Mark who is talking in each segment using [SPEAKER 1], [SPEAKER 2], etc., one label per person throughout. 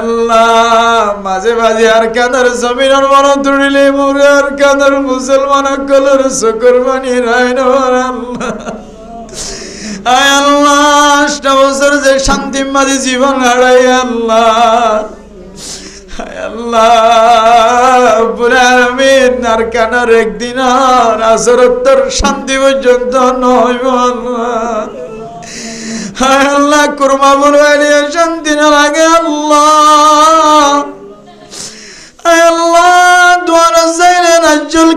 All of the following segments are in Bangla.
[SPEAKER 1] আল্লাহ, মাঝে মাঝে আর কাদার জমিনের মন তুড়িলে মোরে আর কাদার মুসলমান কলর শুকর বানি রায় আল্লাহ। আয় আল্লাহ, আষ্ট বছর যে শান্তি মাঝে জীবন হারাই আল্লাহ। একদিন আর আসরত্তর শান্তি পর্যন্ত নয় আল্লাহ। আল্লাহ, কুরমা বুড়াইলে শান্তি না লাগে আল্লাহ। আল্লাহ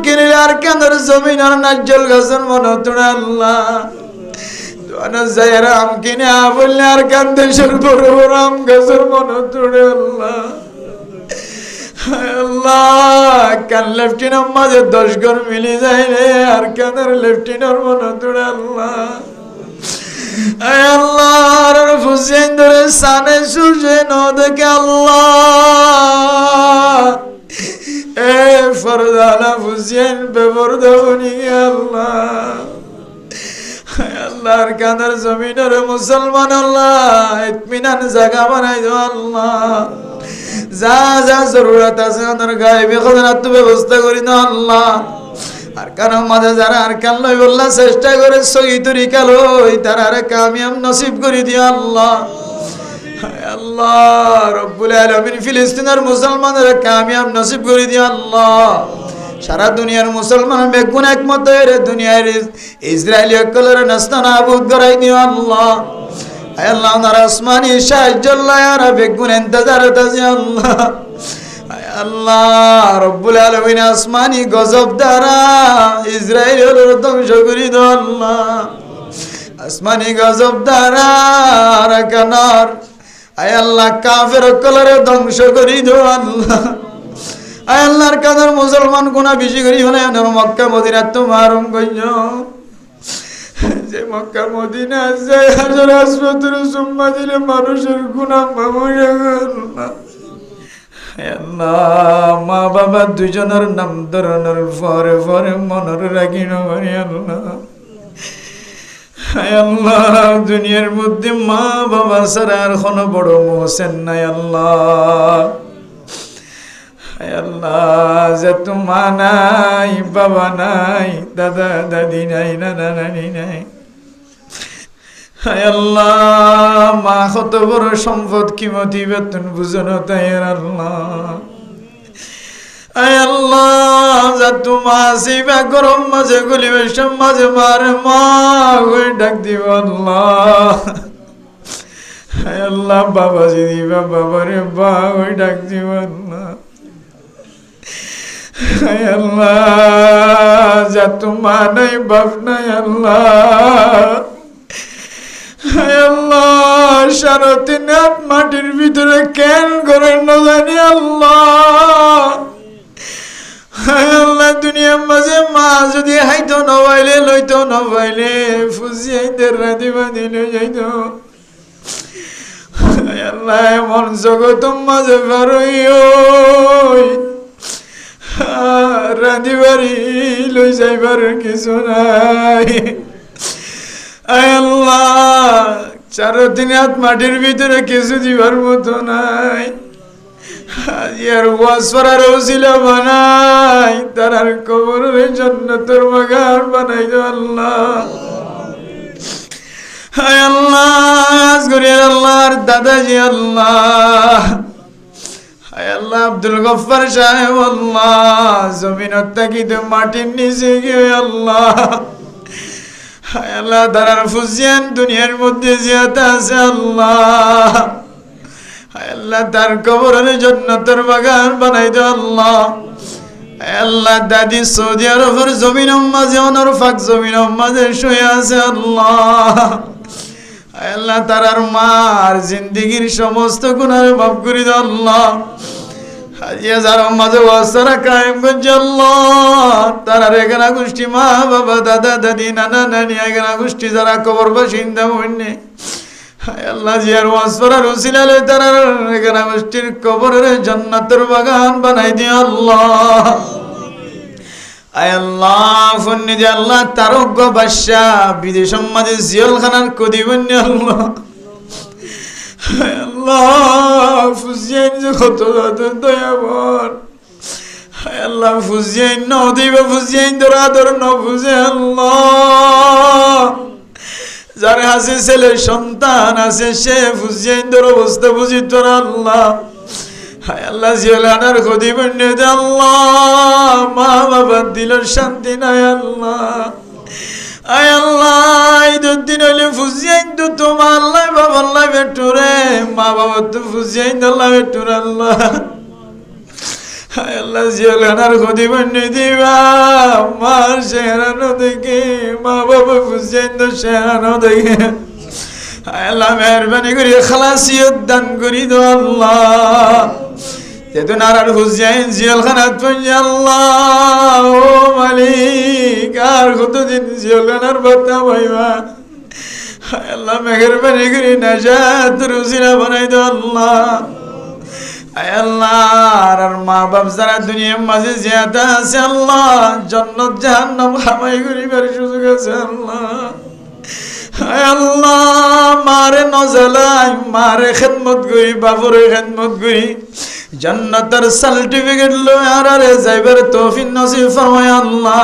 [SPEAKER 1] কিনিলে আর কানার জমিন আর নাজ্জল গাছের মনে তোড়ে আল্লাহ। কিনে লেফটিনের দশ ঘর মিলি যায় রে, আর কানের লেফটিনের মনে তোড়ে আল্লাহ। আয় আল্লাহ আর ফুসেন ধরে সানে সূর্যে ন দেখে আল্লাহ। এ ফরদানা ফুসেন বেবরদা বনি আল্লাহ আল্লাহর কানের জমিনের মুসলমান আল্লাহ, ইতমিনান জায়গা বানাই দাও আল্লাহ। যা যা জরুরত আছে ওদের গায়ে খোদার ব্যবস্থা করি দাও আল্লাহ। আর কারণ মাঝে যারা আর কান লই বললা, চেষ্টা করে সহি তরিকা লই তারা আর কামিয়াম নসিব করে দিও আল্লাহ। আল্লাহ, রব্বুল আলামিন ফিলিস্তিনের মুসলমানদের কামিয়াব নসিব করে দিও আল্লাহ। সারা দুনিয়ার মুসলমান বেগুন একমত দুনিয়ার ইসরায়েলি অকলের নাস্তা নাবুদ করাই দিও আল্লাহ। আল্লাহ, ওনার আসমানি সাহায্য আল্লাহ আর বেগুন ইন্তজার তাজি আল্লাহ। আল্লাহ রব্বুল আলামিন আসমানি গজব দ্বারা ইসরায়েলের ধ্বংস করে আল্লাহ। আসমানি গজব দ্বারা কানার আয় আল্লাহ, কাফের কলরে ধ্বংস করি দো আল্লাহ। আয় আল্লাহর কাদের মুসলমান গুণা বেশি করি হলে মক্কা মদিনা তোমার গঞ্জ যে মক্কা মদিনা যে হাজার আসপত্র সুম্মা দিলে মানুষের গুণা আল্লাহ। মা বাবা দুজনের নাম ধরনের পরে পরে মনের রাখিন আল্লাহ। আল্লাহ, দুনিয়ার মধ্যে মা বাবা ছাড়া আর কোনো বড় মোহসেন নাই আল্লাহ। আল্লাহ যে তো মা নাই, বাবা নাই, দাদা দাদি নাই, নানা নানি নাই। আল্লাহ, মা কত বড় সম্পদ কিমতি বেতন বুঝনো তাই আল্লাহ। আল্লাহ যা তোমা সিবা গরম মাঝে গুলি বেশম মাঝে মারে ডাক দিব আল্লাহ। আল্লাহ, বাবা জি দিবা বাবা রে ডাক দিব আল্লাহ। আল্লাহ যা তোমা নাই, বাপ নাই, আল্লাহ। মাটির ভিতরে কেন করেন না জানি আল্লাহ। আল্লাহ, দুনিয়ার মাঝে মা যদি হাইতো নবাইলে লইতো নবাইলে ফুজি হাইতে রাধি বাঁধিলে যাইতো। হায় আল্লাহ, এমন জগত মাঝে বারই রাধি বাড়ি লই যাইবার কিছু নাই। আল্লাহ চারো হাত মাটির ভিতরে কিছু দিবার মতো নাই। আল্লাহ। দাদাজি আল্লাহ। আল্লাহ, আব্দুল গফফার সাহেব আল্লাহ। জমিনত মাটির নিচে গিয়ে আল্লাহ। হায় আল্লাহ ফুজিয়ান দুনিয়ার মধ্যে জিয়াতে আছে আল্লাহ। হায় আল্লাহ, তার কবরের জন্য তোর বাগান বানাই দে আল্লাহ। আল্লাহ, দাদি সৌদি আরবের জমিন মাঝে, অনর ফাঁক জমিন মাঝে শুয়ে আছে আল্লাহ। আল্লাহ তারার মার জিন্দিগির সমস্ত গুণার মাফ করে আল্লাহ। যার মাঝে ওয়াসারা কায়েম আল্লাহ। তারা এখানে গোষ্ঠী মা বাবা, দাদা, দাদি, নানা, নানি, এখানে গোষ্ঠী যারা কবর বাসিন্দা মন্যে বিদেশ মাঝে জিয়ল খানার কদি বন্যা আল্লাহ। আল্লাহ ফুজিয়াইন যে কত আদর দয়াবর হায় আল্লাহ ন দিবে ফুজিয়াইন ধরা ধর ন ফুজে আল্লাহ। যার হাসে ছেলে, সন্তান আছে, সে ফুজিয়াইন ধর অবস্থা বুঝি তোর আল্লাহ। হায় আল্লাহ, জিয়ালানার খদি বন্যে আল্লাহ। মা বাবা দিল শান্তি নাই আল্লাহ। আয় আল্লাহ, ঈদের দিন হইলে ফুজিয়াইন তো তোমার আল্লাহ বাবা আল্লাহ বাবা তো ফুজিয়াইন আল্লাহ বেটুর আল্লাহ আল্লাহ, জিয়ালানার খদি বন্যে দিবা। মার শেহরানো দেখে মা বাবা ফুজিয়াইন তো শেহরানো দেখে আল্লাহ, মেহরবানি করি খালাসিয়ত দান করি দো আল্লাহ। যেদিন আর আর হুজাইন জিয়াল খানাত পঞ্জি আল্লাহ। ও মালিক, আর কতদিন জিয়াল বার্তা হায় আল্লাহ, মেহরবানি করি নাজাত রুজিনা বানাই দো আল্লাহ। আয় আল্লাহ, আর আর মা বাপ যারা দুনিয়ার মাঝে জিয়াদা আছে আল্লাহ, জন্নত, জাহান্নাম খামাই করিবার সুযোগ আছে আল্লাহ। আল্লাহ, মারে নজলাই, মারে খেদমত করি, বাবরে খেদমত করি। জান্নাতের সার্টিফিকেট লই আর যাইবার তৌফিক নসিব ফরমায় আল্লাহ।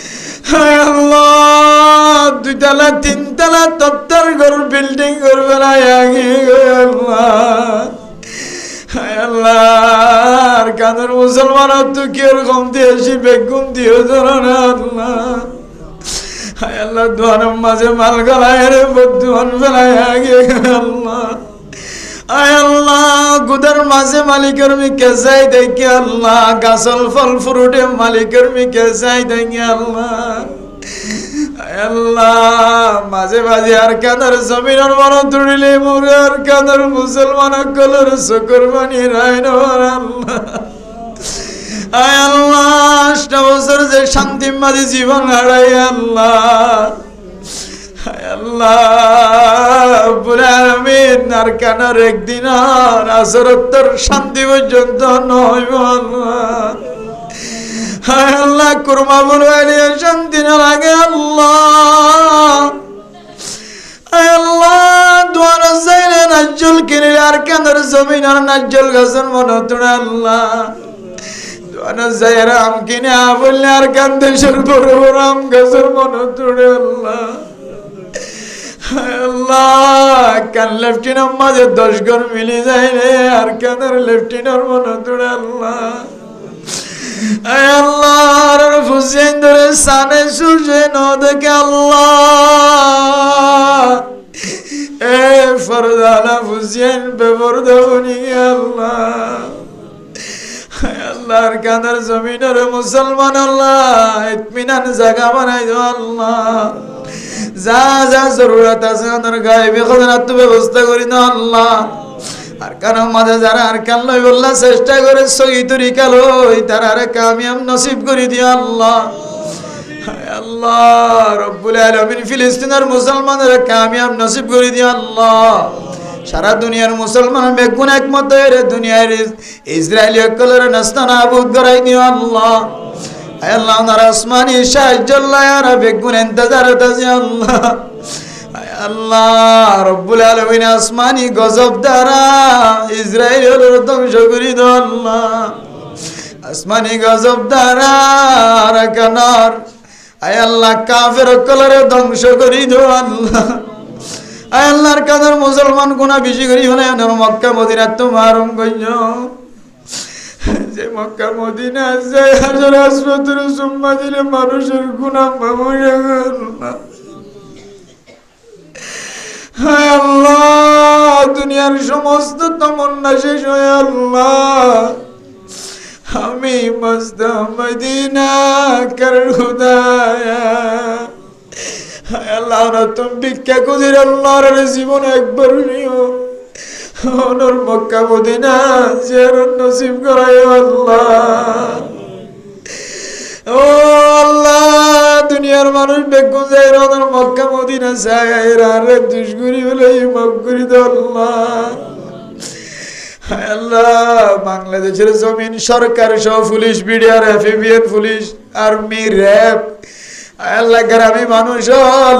[SPEAKER 1] দুইতলা তিনতলা তত্তর ঘর বিল্ডিং করবে না আল্লাহ। কাদের মুসলমানের তো কি ওরকম দিয়েছি বেগুন দিও ধরো না, আল্লাহ। আল্লাহ দোয়ানের মাঝে মাল গলায় রে বদ্ধুয়ান ফেলায় আগে আল্লাহ। আয় আল্লাহ, গুদার মাঝে মালিকের মি কেসাই দেখি আল্লাহ, গাছল ফল ফ্রুটে মালিকের মি কেসাই দেখি আল্লাহ। আল্লাহ, মাঝে মাঝে আর কাদার জমিনের মন তুড়িলে মোরে আর কাদার মুসলমান কলর শকর বানি রায় আল্লাহ। আয় আল্লাহ, আষ্ট যে শান্তি মাঝে জীবন হারাই আল্লাহ। আর আর আসরত্তর শান্তি পর্যন্ত শান্তি নাজ্জল কিনে আর কানার জমিন আর নাজ্জল গাছের মনে তোড়ে আল্লাহ। আম কিনে বললে আর কান দেশের বড় বড় আম গাছের মনে তুড়ে আল্লাহ। আল্লাহ, কান মাঝে দশ মিলি যায় রে? আর কানের লেফটিনের মনে তুড়ে আল্লাহ? আল্লাহ এ আল্লাহ। জমিনের মুসলমান আল্লাহ? ইতমিনান জায়গা বানাই আল্লাহ। যা যা জরুরত আছে ওদের গায়েবে খোদার ব্যবস্থা করি দাও আল্লাহ। আর কারণ মাঝে যারা আর কান লই বললা, চেষ্টা করে সহি তরিকা লই, তারা আর কামিয়াম নসিব করে দিও, আল্লাহ। আল্লাহ, রব্বুল আলামিন ফিলিস্তিনের মুসলমানদের কামিয়াব নসিব করে দিও, আল্লাহ। সারা দুনিয়ার মুসলমান বেগুন একমত দুনিয়ার ইসরায়েলি অকলের নাস্তানা আবুদ করাই দিও, আল্লাহ। আল্লাহ ওনার আসমানি সাহায্য আর বেগুন ইন্তজার তাজি আল্লাহ। আল্লাহ, রব্বুল আলামিন আসমানি গজব দ্বারা ইসরায়েলের ধ্বংস করে আল্লাহ। আসমানি গজব দ্বারা কানার আয় আল্লাহ, কাফের কলরে ধ্বংস করি দো আল্লাহ। আয় আল্লাহর কাদের মুসলমান গুণা বেশি করি হলে মক্কা, মদিনা তোমার গঞ্জ যে মক্কা, মদিনা, যে হাজার আসপত্র সুম্মা দিলে মানুষের গুণাম মরে গেল। দুনিয়ার সমস্ত তমন্না শেষ, হয়ে আল্লাহ। আমি মস্ত মদিনা আল্লাহ তুমি ভিক্ষা কুদির আল্লাহর জীবন একবার নিও। ওনার মক্কা মদিনা জিয়ারত নসিব করাই আল্লাহ। ও আল্লাহ, দুনিয়ার মানুষ বেগুন যায় ওনার মক্কা মদিনা যায় রে দুষ্গুরি হলে মাফ করি আল্লাহ। আল্লাহ, বাংলাদেশের জমিন সরকার সহ police, BDR FBN police, army, RAB আল্লাহ, গ্রামী মানুষ হল।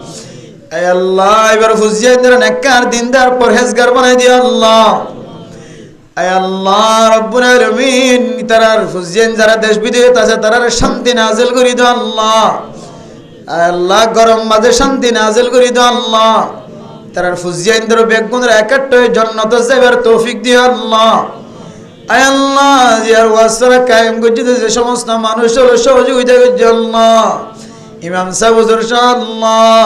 [SPEAKER 1] আল্লাহ, এবার ফুজিয়া দিলে নেককার দিনদার পরহেজগার বানাই দিও আল্লাহ। আল্লাহ রব্বুল আলামিন তারার ফুজিয়ান যারা দেশ বিদেশে আছে তারার শান্তি নাজিল করে দিও আল্লাহ। আল্লাহ, গরম মাঝে শান্তি নাজিল করে দিও আল্লাহ। তারার ফুজিয়ান ধরো বেগুনের একাট্ট জন্নত যাইবার তৌফিক দিও আল্লাহ। আয় আল্লাহ জিয়ার ওয়াসারা কায়েম করছে, যে সমস্ত মানুষ হলো সহযোগিতা করছে আল্লাহ। ইমাম সাহেব আল্লাহ